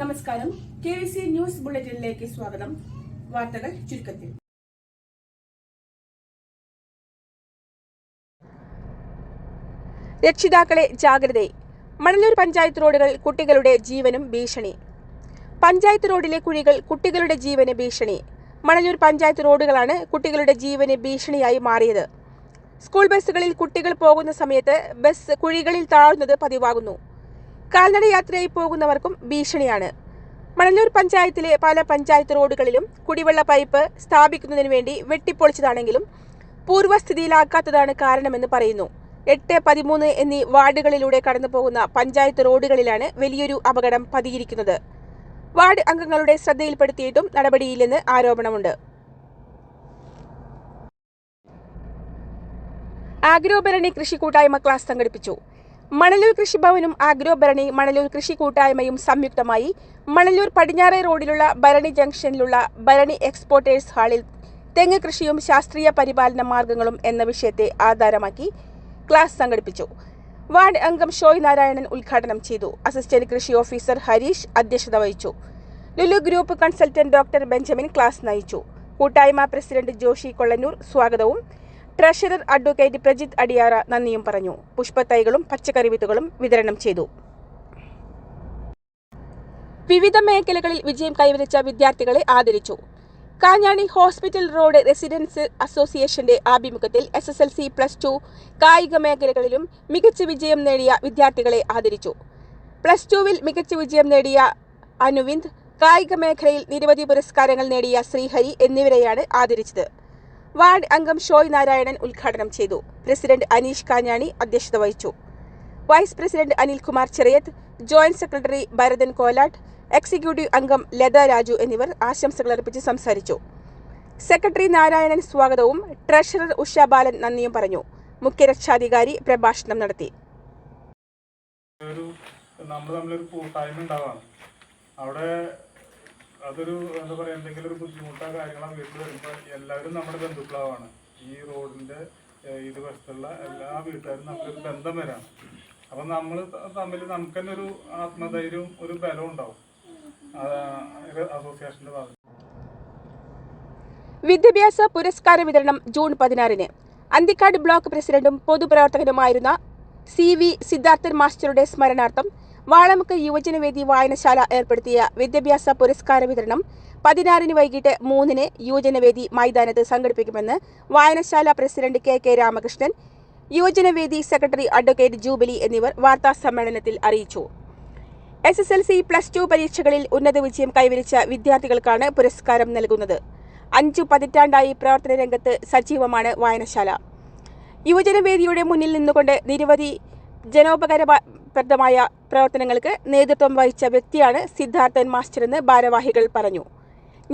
നമസ്കാരം. K V C news ബുള്ളറ്റിനിലേക്ക് സ്വാഗതം. വാർത്തകൾ ചുരുക്കത്തിൽ. രക്ഷിതാക്കളെ ജാഗ്രത. മണലൂർ പഞ്ചായത്ത് റോഡുകൾ കുട്ടികളുടെ ജീവനും ഭീഷണി. പഞ്ചായത്ത് റോഡിലെ കുഴികൾ കുട്ടികളുടെ ജീവന് ഭീഷണി. മണലൂർ പഞ്ചായത്ത് റോഡുകളാണ് കുട്ടികളുടെ ജീവന് ഭീഷണിയായി മാറിയത്. സ്കൂൾ ബസ്സുകളിൽ കുട്ടികൾ പോകുന്ന സമയത്ത് ബസ് കുഴികളിൽ താഴുന്നത് പതിവാകുന്നു. കാൽനട യാത്രയായി പോകുന്നവർക്കും ഭീഷണിയാണ്. മണലൂർ പഞ്ചായത്തിലെ പല പഞ്ചായത്ത് റോഡുകളിലും കുടിവെള്ള പൈപ്പ് സ്ഥാപിക്കുന്നതിന് വേണ്ടി വെട്ടിപ്പൊളിച്ചതാണെങ്കിലും പൂർവസ്ഥിതിയിലാക്കാത്തതാണ് കാരണമെന്ന് പറയുന്നു. എട്ട് പതിമൂന്ന് എന്നീ വാർഡുകളിലൂടെ കടന്നു പോകുന്ന പഞ്ചായത്ത് റോഡുകളിലാണ് വലിയൊരു അപകടം പതിയിരിക്കുന്നത്. വാർഡ് അംഗങ്ങളുടെ ശ്രദ്ധയിൽപ്പെടുത്തിയിട്ടും നടപടിയില്ലെന്ന് ആരോപണമുണ്ട്. ആഗ്രോഭരണി കൃഷി കൂട്ടായ്മ ക്ലാസ് സംഘടിപ്പിച്ചു. മണലൂർ കൃഷിഭവനും ആഗ്രോ ഭരണി മണലൂർ കൃഷി കൂട്ടായ്മയും സംയുക്തമായി മണലൂർ പടിഞ്ഞാറേ റോഡിലുള്ള ഭരണി ജംഗ്ഷനിലുള്ള ഭരണി എക്സ്പോർട്ടേഴ്സ് ഹാളിൽ തെങ്ങ് കൃഷിയും ശാസ്ത്രീയ പരിപാലന മാർഗങ്ങളും എന്ന വിഷയത്തെ ആധാരമാക്കി ക്ലാസ് സംഘടിപ്പിച്ചു. വാർഡ് അംഗം ഷോയ് നാരായണൻ ഉദ്ഘാടനം ചെയ്തു. അസിസ്റ്റന്റ് കൃഷി ഓഫീസർ ഹരീഷ് അധ്യക്ഷത വഹിച്ചു. Lulu group consultant doctor Benjamin class നയിച്ചു. കൂട്ടായ്മ പ്രസിഡന്റ് ജോഷി കൊള്ളന്നൂർ സ്വാഗതവും ട്രഷറർ അഡ്വക്കേറ്റ് പ്രജിത് അടിയാറ നന്ദിയും പറഞ്ഞു. പുഷ്പത്തൈകളും പച്ചക്കറി വിത്തുകളും വിതരണം ചെയ്തു. വിവിധ മേഖലകളിൽ വിജയം കൈവരിച്ച വിദ്യാർത്ഥികളെ ആദരിച്ചു. കാഞ്ഞാണി ഹോസ്പിറ്റൽ റോഡ് റെസിഡൻസ് അസോസിയേഷന്റെ ആഭിമുഖ്യത്തിൽ S S L C plus two കായിക മേഖലകളിലും മികച്ച വിജയം നേടിയ വിദ്യാർത്ഥികളെ ആദരിച്ചു. പ്ലസ് ടുവിൽ മികച്ച വിജയം നേടിയ അനുവിന്ദ് കായിക മേഖലയിൽ നിരവധി പുരസ്കാരങ്ങൾ നേടിയ ശ്രീഹരി എന്നിവരെയാണ് ആദരിച്ചത്. വാർഡ് അംഗം ഷോയ് നാരായണൻ ഉദ്ഘാടനം ചെയ്തു. പ്രസിഡന്റ് അനീഷ് കാഞ്ഞാണി അധ്യക്ഷത വഹിച്ചു. Vice president Anilkumar Cheriyath joint secretary Bharathan Kolatt executive അംഗം ലത രാജു എന്നിവർ ആശംസകൾ അർപ്പിച്ച് സംസാരിച്ചു. സെക്രട്ടറി നാരായണൻ സ്വാഗതവും ട്രഷറർ ഉഷ ബാലൻ നന്ദിയും പറഞ്ഞു. മുഖ്യരക്ഷാധികാരി പ്രഭാഷണം നടത്തി. നമ്മൾ തമ്മിലൊരു കൂട്ടായ്മ ഉണ്ടാവാണ്. അവിടെ അതൊരു എന്താ പറയാ എന്തെങ്കിലും ഒരു ബുദ്ധിമുട്ടോ കാര്യങ്ങളോ വീട്ടിൽ വരുമ്പോൾ എല്ലാവരും നമ്മുടെ ബന്ധുക്കളാവാണ്. ഈ റോഡിന്റെ ഇത് വശത്തുള്ള എല്ലാ വീട്ടുകാരും നമുക്കൊരു ബന്ധം വരാണ്. അപ്പൊ നമ്മൾ തമ്മിൽ നമുക്ക് തന്നെ ഒരു ആത്മധൈര്യവും ഒരു ബലവും ഉണ്ടാവും. അസോസിയേഷന്റെ ഭാഗത്ത്. വിദ്യാഭ്യാസ പുരസ്കാര വിതരണം ജൂൺ പതിനാറിന്. അന്തിക്കാട് ബ്ലോക്ക് പ്രസിഡന്റും പൊതുപ്രവർത്തകനുമായിരുന്ന സി വി സിദ്ധാർത്ഥൻ മാസ്റ്ററുടെ സ്മരണാർത്ഥം വാളമുക്ക് യുവജനവേദി വായനശാല ഏർപ്പെടുത്തിയ വിദ്യാഭ്യാസ പുരസ്കാര വിതരണം പതിനാറിന് വൈകിട്ട് മൂന്നിന് യുവജനവേദി മൈതാനത്ത് സംഘടിപ്പിക്കുമെന്ന് വായനശാല president K K Ramakrishnan യുവജനവേദി secretary advocate jubilee എന്നിവർ വാർത്താ സമ്മേളനത്തിൽ അറിയിച്ചു. S S L C plus two പരീക്ഷകളിൽ ഉന്നത വിജയം കൈവരിച്ച വിദ്യാർത്ഥികൾക്കാണ് പുരസ്കാരം നൽകുന്നത്. അഞ്ചു പതിറ്റാണ്ടായി പ്രവർത്തന രംഗത്ത് സജീവമാണ് വായനശാല. യുവജനവേദിയുടെ മുന്നിൽ നിന്നുകൊണ്ട് നിരവധി ജനോപകാരപ്രദമായ പ്രവർത്തനങ്ങൾക്ക് നേതൃത്വം വഹിച്ച വ്യക്തിയാണ് സിദ്ധാർത്ഥൻ മാസ്റ്റർ എന്ന് ഭാരവാഹികൾ പറഞ്ഞു.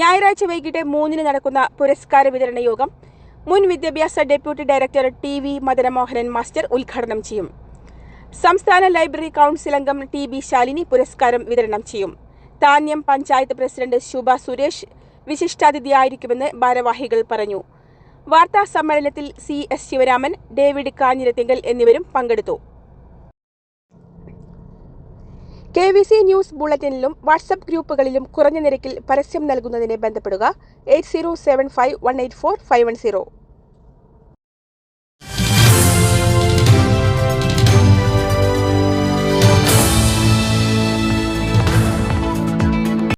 ഞായറാഴ്ച വൈകിട്ട് മൂന്നിന് നടക്കുന്ന പുരസ്കാര വിതരണ യോഗം മുൻ വിദ്യാഭ്യാസ deputy director T V Madanamohanan master ഉദ്ഘാടനം ചെയ്യും. സംസ്ഥാന ലൈബ്രറി കൗൺസിൽ അംഗം ടി ബി ശാലിനി പുരസ്കാരം വിതരണം ചെയ്യും. താന്യം പഞ്ചായത്ത് പ്രസിഡന്റ് ശുഭ സുരേഷ് വിശിഷ്ടാതിഥിയായിരിക്കുമെന്ന് ഭാരവാഹികൾ പറഞ്ഞു. വാർത്താ സമ്മേളനത്തിൽ C S Sivaraman David Kanjirathingal എന്നിവരും പങ്കെടുത്തു. കെ വി സി ന്യൂസ് ബുള്ളറ്റിനിലും വാട്സപ്പ് ഗ്രൂപ്പുകളിലും കുറഞ്ഞ നിരക്കിൽ പരസ്യം നൽകുന്നതിനെ ബന്ധപ്പെടുക. Eight zero seven five one eight four five one zero.